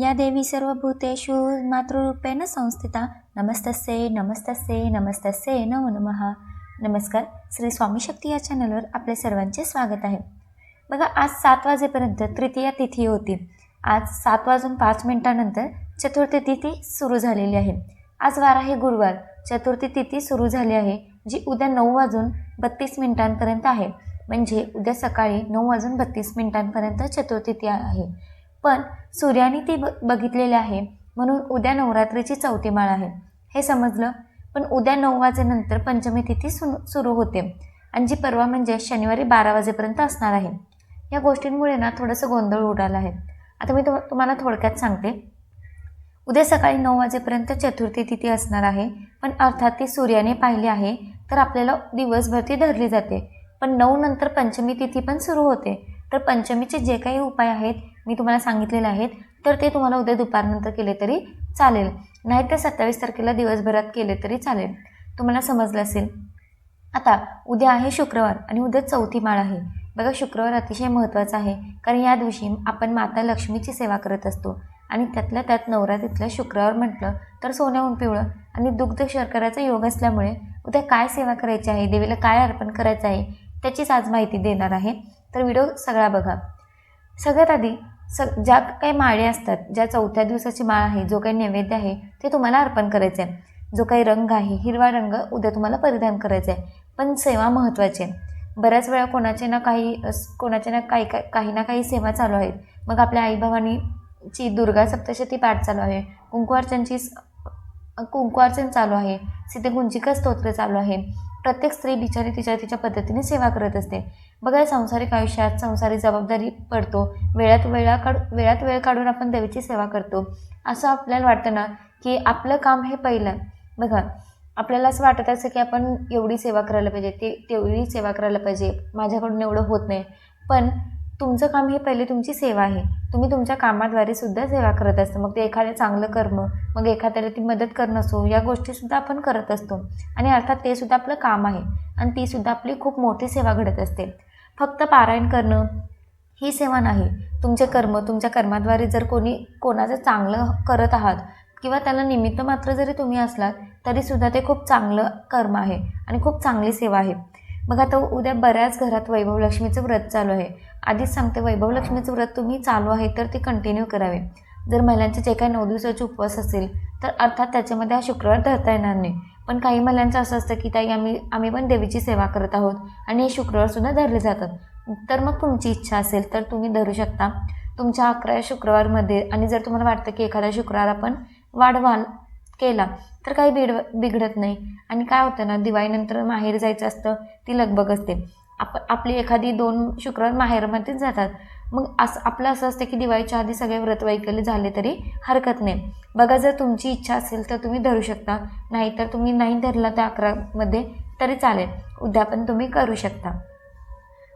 या देवी सर्व भूतेषु मातृरूपेण संस्थिता। नमस्तसे नमस्तसे नमस्तसे नमो नमः। नमस्कार श्री स्वामी शक्ती या चॅनलवर आपल्या सर्वांचे स्वागत आहे. बघा आज सात वाजेपर्यंत तृतीया तिथी होती. आज सात वाजून पाच मिनिटानंतर चतुर्थी तिथी सुरू झालेली आहे. आज वार आहे गुरुवार. चतुर्थी तिथी सुरू झाली आहे जी उद्या नऊ वाजून बत्तीस मिनिटांपर्यंत आहे. म्हणजे उद्या सकाळी नऊ वाजून बत्तीस मिनिटांपर्यंत चतुर्थी आहे. पण सूर्याने ती ब बघितलेली आहे. म्हणून उद्या नवरात्रीची चौथी माळ आहे. हे समजलं? पण उद्या नऊ वाजेनंतर पंचमी तिथी सु सुरू होते. आणि जी परवा म्हणजे शनिवारी बारा वाजेपर्यंत असणार आहे. या गोष्टींमुळे ना थोडंसं गोंधळ उडाला आहे. आता मी तो तुम्हाला थोडक्यात सांगते. उद्या सकाळी नऊ वाजेपर्यंत चतुर्थी तिथी असणार आहे. पण अर्थात ती सूर्याने पाहिली आहे तर आपल्याला दिवसभर ती धरली जाते. पण नऊ नंतर पंचमी तिथी पण सुरू होते. तर पंचमीचे जे काही उपाय आहेत मी तुम्हाला सांगितलेले आहेत तर ते तुम्हाला उद्या दुपारनंतर केले तरी चालेल. नाहीतर सत्तावीस तारखेला दिवसभरात केले तरी चालेल. तुम्हाला समजलं असेल. आता उद्या आहे शुक्रवार आणि उद्या चौथी माळ आहे. बघा शुक्रवार अतिशय महत्त्वाचा आहे कारण या दिवशी आपण माता लक्ष्मीची सेवा करत असतो. आणि त्यातल्या त्यात नवरात्रीतलं शुक्रवार म्हटलं तर सोन्याहून पिवळं आणि दुग्ध शर्कराचा योग असल्यामुळे उद्या काय सेवा करायची आहे देवीला काय अर्पण करायचं आहे त्याचीच आज माहिती देणार आहे. तर व्हिडिओ सगळा बघा. सगळ्यात आधी सग ज्या काही माळे असतात ज्या चौथ्या दिवसाची माळ आहे जो काही नैवेद्य आहे ते तुम्हाला अर्पण करायचं आहे जो काही रंग आहे हिरवा रंग उद्या तुम्हाला परिधान करायचा आहे पण सेवा महत्त्वाची आहे. बऱ्याच वेळा कोणाचे ना काही कोणाचे ना काही काही ना काही सेवा चालू आहेत. मग आपल्या आईबाबांनीची दुर्गा सप्तशती पाठ चालू आहे. कुंकुवार्चनची कुंकुवार्चन चालू आहे. सिद्धगुंजिका स्तोत्र चालू आहे. प्रत्येक स्त्री बिचारी तिच्या तिच्या पद्धतीने सेवा करत असते. बघा संसारिक आयुष्यात संसारिक जबाबदारी पडतो. वेळात वेळा काढ वेळात वेळ काढून आपण देवीची सेवा करतो. असं आपल्याला वाटतं ना की आपलं काम हे पहिलं. बघा आपल्याला असं वाटत असं की आपण एवढी सेवा करायला पाहिजे ते तेवढी सेवा करायला पाहिजे. माझ्याकडून एवढं होत नाही. पण तुमचं काम हे पहिले तुमची सेवा आहे. तुम्ही तुमच्या कामाद्वारे सुद्धा सेवा करत असता. मग ते एखादं चांगलं कर्म मग एखाद्याला ती मदत करणं असो या गोष्टीसुद्धा आपण करत असतो. आणि अर्थात ते सुद्धा आपलं काम आहे. आणि तीसुद्धा आपली खूप मोठी सेवा घडत असते. फक्त पारायण करणं ही सेवा नाही. तुमचे कर्म तुमच्या कर्माद्वारे जर कोणी कोणाचं चांगलं करत आहात किंवा त्याला निमित्त मात्र जरी तुम्ही असलात तरीसुद्धा ते खूप चांगलं कर्म आहे आणि खूप चांगली सेवा आहे. बघा आता उद्या बऱ्याच घरात वैभवलक्ष्मीचं व्रत चालू आहे. आधीच सांगते वैभवलक्ष्मीचं व्रत तुम्ही चालू आहे तर ते कंटिन्यू करावे. जर महिलांचे जे काही नऊ दिवसाचे उपवास असेल तर अर्थात त्याच्यामध्ये हा शुक्रवार धरता येणार नाही. पण काही महिलांचं असं असतं की ताई आम्ही आम्ही पण देवीची सेवा करत आहोत आणि हे शुक्रवारसुद्धा धरले जातात. तर मग तुमची इच्छा असेल तर तुम्ही धरू शकता. तुमच्या अकरा शुक्रवारमध्ये आणि जर तुम्हाला वाटतं की एखादा शुक्रवार आपण वाढवाल केला तर काही बिड बिघडत नाही. आणि काय होतं ना दिवाळीनंतर माहेर जायचं असतं ती लगबग असते. आप आपली एखादी दोन शुक्रवार माहेरमध्येच जातात. मग असं आपलं असं असतं की दिवाळीच्या आधी सगळे व्रत वैकल्य झाले तरी हरकत नाही. बघा जर तुमची इच्छा असेल तर तुम्ही धरू शकता नाहीतर तुम्ही नाही धरला त्या अकरामध्ये तरी चालेल. उद्या पण तुम्ही करू शकता.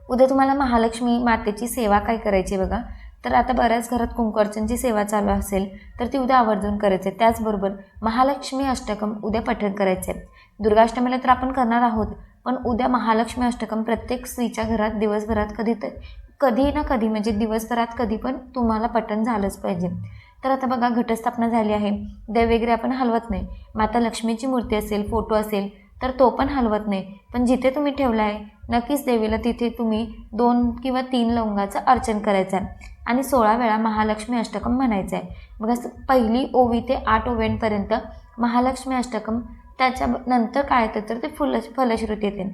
उद्या तुम्हाला महालक्ष्मी मातेची सेवा काय करायची बघा? तर आता बऱ्याच घरात कुंकर्चनची सेवा चालू असेल तर ती उद्या आवर्जून करायचे. त्याचबरोबर महालक्ष्मी अष्टकम उद्या पठण करायचे. दुर्गाष्टमीला तर आपण करणार आहोत पण उद्या महालक्ष्मी अष्टकम प्रत्येक स्त्रीच्या घरात दिवसभरात कधी तर कधी ना कधी म्हणजे दिवसभरात कधी पण तुम्हाला पठण झालंच पाहिजे. तर आता बघा घटस्थापना झाली आहे. देव वगैरे आपण हलवत नाही. माता लक्ष्मीची मूर्ती असेल फोटो असेल तर तो पण हलवत नाही. पण जिथे तुम्ही ठेवला आहे नक्कीच देवीला तिथे तुम्ही दोन किंवा तीन लवंगाचं अर्चन करायचं आहे आणि सोळा वेळा महालक्ष्मी अष्टकम म्हणायचं आहे बघा पहिली ओवी ते आठ ओव्यांपर्यंत महालक्ष्मी अष्टकम त्याच्या नंतर काय येतं तर ते फुल फलश्रुती येते.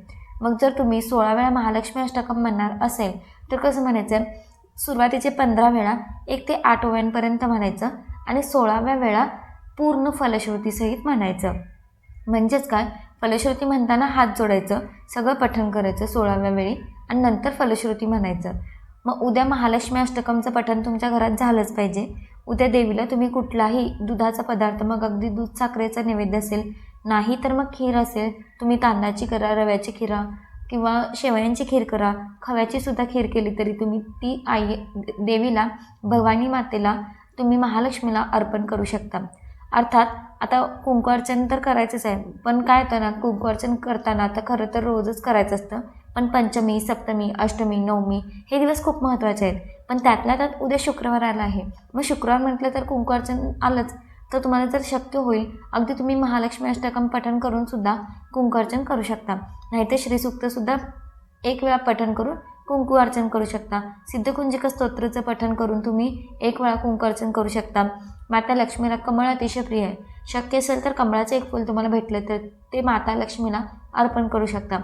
मग जर तुम्ही सोळा वेळा महालक्ष्मी अष्टकम म्हणणार असेल तर कसं म्हणायचं सुरुवातीचे पंधरा वेळा एक ते आठ ओव्यांपर्यंत म्हणायचं आणि सोळाव्या वेळा पूर्ण फलश्रुतीसहित म्हणायचं. म्हणजेच काय? फलश्रुती म्हणताना हात जोडायचं सगळं पठण करायचं सोळाव्या वेळी आणि नंतर फलश्रुती म्हणायचं. मग उद्या महालक्ष्मी अष्टकमचं पठण तुमच्या घरात झालंच पाहिजे. उद्या देवीला तुम्ही कुठलाही दुधाचा पदार्थ मग अगदी दूध साखरेचा नैवेद्य असेल नाही तर मग खीर असेल तुम्ही तांदळाची करा रव्याची खिरा किंवा शेवयांची खीर करा खव्याची सुद्धा खीर केली तरी तुम्ही ती आई देवीला भवानी मातेला तुम्ही महालक्ष्मीला अर्पण करू शकता. अर्थात आता कुंकुअर्चन तर करायचंच आहे. पण काय होतं ना कुंकुअर्चन करताना आता खरं तर रोजच करायचं असतं. पण पंचमी सप्तमी अष्टमी नवमी हे दिवस खूप महत्त्वाचे आहेत. पण त्यातल्या त्यात उद्या शुक्रवार आला आहे. मग शुक्रवार म्हटलं तर कुंकुवार्चन आलंच. तर तुम्हाला जर शक्य होईल अगदी तुम्ही महालक्ष्मी अष्टकम पठण करूनसुद्धा सुद्धा करू शकता. नाहीतर श्रीसूक्तसुद्धा एक वेळा पठण करून कुंकू अर्चन करू शकता. सिद्धकुंजिक स्तोत्राचं पठण करून तुम्ही एक वेळा कुंकू अर्चन करू शकता. माता लक्ष्मीला कमळ अतिशय प्रिय आहे. शक्य असेल तर कमळाचं एक फूल तुम्हाला भेटलं तर ते माता लक्ष्मीला अर्पण करू शकता.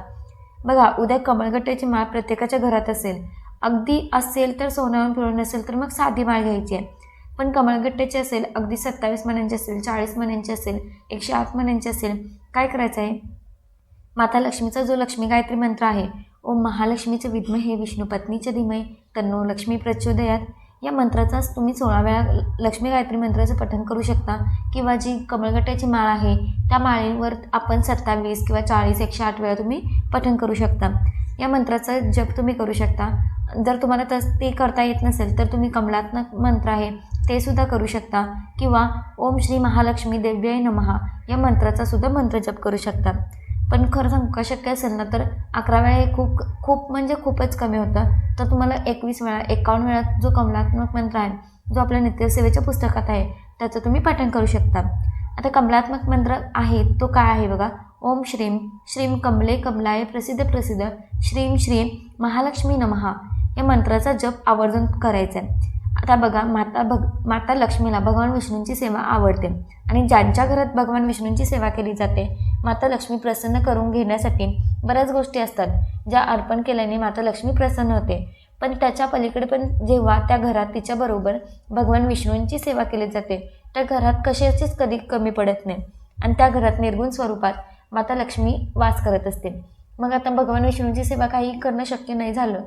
बघा उद्या कमळगट्ट्याची माळ प्रत्येकाच्या घरात असेल. अगदी असेल तर सोन्यावर पिळून नसेल तर मग साधी माळ घ्यायची आहे. पण कमळगट्ट्याची असेल अगदी सत्तावीस महिन्यांची असेल चाळीस महिन्यांची असेल एकशे आठ महिन्यांची असेल काय करायचं आहे? माता लक्ष्मीचा जो लक्ष्मी गायत्री मंत्र आहे ओम महालक्ष्मीचे विद्महे विष्णू पत्नीचे धीमय तन्नो लक्ष्मी प्रचोदयात. या मंत्राचाच तुम्ही सोळा वेळा लक्ष्मी गायत्री मंत्राचं पठण करू शकता. किंवा जी कमळगट्ट्याची माळ आहे त्या माळेवर आपण सत्तावीस किंवा चाळीस एकशे आठ वेळा तुम्ही पठण करू शकता. या मंत्राचा जप तुम्ही करू शकता. जर तुम्हाला तस ते करता येत नसेल तर तुम्ही कमलात्मक मंत्र आहे ते सुद्धा करू शकता. किंवा ओम श्री महालक्ष्मी देव्याय नमहा या मंत्राचा सुद्धा मंत्र जप करू शकता. पण खरं सांगू का शक्य असेल ना तर अकरा वेळा हे खूप खूप म्हणजे खूपच कमी होतं. तर तुम्हाला एकवीस वेळा एकावन्न वेळा जो कमलात्मक मंत्र आहे जो आपल्या नित्यसेवेच्या पुस्तकात आहे त्याचं तुम्ही पठण करू शकता. आता कमलात्मक मंत्र आहे तो काय आहे बघा? ओम श्रीम श्रीम कमले कमलाय प्रसिद्ध प्रसिद्ध श्रीम श्रीम महालक्ष्मी नमहा या मंत्राचा जप आवर्जून करायचा आहे आता बघा माता भग माता लक्ष्मीला भगवान विष्णूंची सेवा आवडते. आणि ज्यांच्या घरात भगवान विष्णूंची सेवा केली जाते माता लक्ष्मी प्रसन्न करून घेण्यासाठी बऱ्याच गोष्टी असतात. ज्या अर्पण केल्याने माता लक्ष्मी प्रसन्न होते. पण त्याच्या पलीकडे पण जेव्हा त्या घरात तिच्याबरोबर भगवान विष्णूंची सेवा केली जाते त्या घरात कशाचीच कधी कमी पडत नाही. आणि त्या घरात निर्गुण स्वरूपात माता लक्ष्मी वास करत असते. मग आता भगवान विष्णूंची सेवा काही करणं शक्य नाही झालं.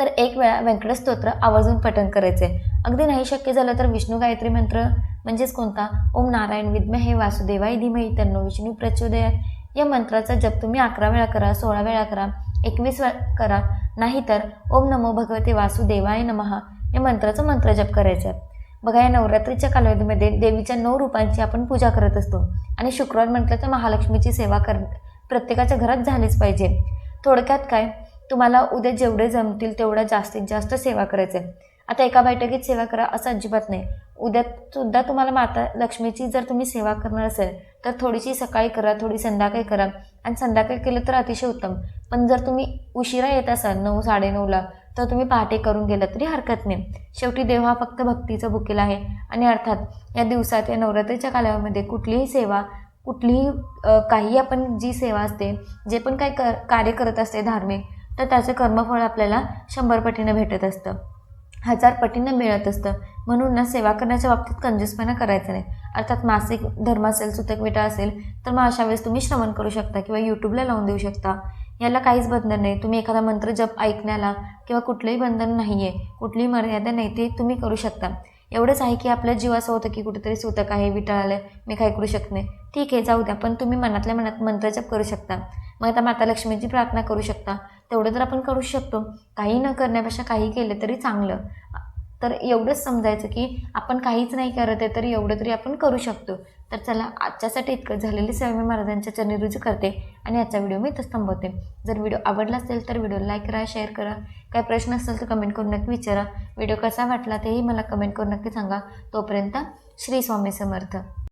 तर एक वेळा व्यंकट स्तोत्र आवर्जून पठण करायचे अगदी नाही शक्य झालं तर विष्णू गायत्री मंत्र म्हणजेच कोणता? ओम नारायण विद्महे वासुदेवाय धीमही तन्नो विष्णू प्रचोदयात. या मंत्राचा जप तुम्ही अकरा वेळा करा सोळा वेळा करा एकवीस वेळा करा नाहीतर ओम नमो भगवते वासुदेवाय नमहा. या मंत्राचा मंत्र जप करायचा आहे बघा या नवरात्रीच्या कालावधीमध्ये देवीच्या नऊ रूपांची आपण पूजा करत असतो आणि शुक्रवार म्हटलं तर महालक्ष्मीची सेवा कर प्रत्येकाच्या घरात झालीच पाहिजे. थोडक्यात काय? तुम्हाला उद्या जेवढे जमतील तेवढ्या जास्तीत जास्त सेवा करायचं आहे आता एका बैठकीत सेवा करा असं अजिबात नाही. उद्या सुद्धा तुम्हाला माता लक्ष्मीची जर तुम्ही सेवा करणार असेल तर थोडीशी सकाळी करा थोडी संध्याकाळी करा. आणि संध्याकाळी केलं तर अतिशय उत्तम. पण जर तुम्ही उशिरा येत असाल नऊ साडेनऊला तर तुम्ही पहाटे करून गेलं तरी हरकत नाही. शेवटी देव हा फक्त भक्तीचा बुकेल आहे. आणि अर्थात या दिवसात या नवरात्रीच्या कालावधीमध्ये कुठलीही सेवा कुठलीही काही आपण जी सेवा असते जे पण काही कर कार्य करत असते धार्मिक तर त्याचं कर्मफळ आपल्याला शंभर पटीनं भेटत असतं. हजार पटीनं मिळत असतं. म्हणून ना सेवा करण्याच्या बाबतीत कंजूसपणा करायचा नाही. अर्थात मासिक धर्म असेल सुतक विटा असेल तर मग अशा वेळेस तुम्ही श्रवण करू शकता किंवा यूट्यूबला लावून देऊ शकता. याला काहीच बंधन नाही. तुम्ही एखादा मंत्र जप ऐकण्याला किंवा कुठलंही बंधन नाही आहे कुठलीही मर्यादा नाही ते तुम्ही करू शकता. एवढंच आहे की आपल्या जीव असं होतं की कुठेतरी सुतक आहे विटाळलं मी काय करू शकत नाही. ठीक आहे जाऊ द्या. पण तुम्ही मनातल्या मनात मंत्रजप करू शकता. मग आता माता लक्ष्मीची प्रार्थना करू शकता. तेवढं तर आपण करू शकतो. काही न करण्यापेक्षा काही केलं तरी चांगलं. तर एवढंच समजायचं की आपण काहीच नाही करत आहे तर एवढं तरी आपण करू शकतो. तर चला आजच्यासाठी इतकं. झालेली सेवा मी महाराजांच्या चरणी रुजू करते आणि आजचा व्हिडिओ मी इथंच थांबवते. जर व्हिडिओ आवडला असेल तर व्हिडिओ लाईक करा शेअर करा. काही प्रश्न असेल तर कमेंट करून नक्की विचारा. व्हिडिओ कसा वाटला तेही मला कमेंट करून नक्की सांगा. तोपर्यंत श्री स्वामी समर्थ.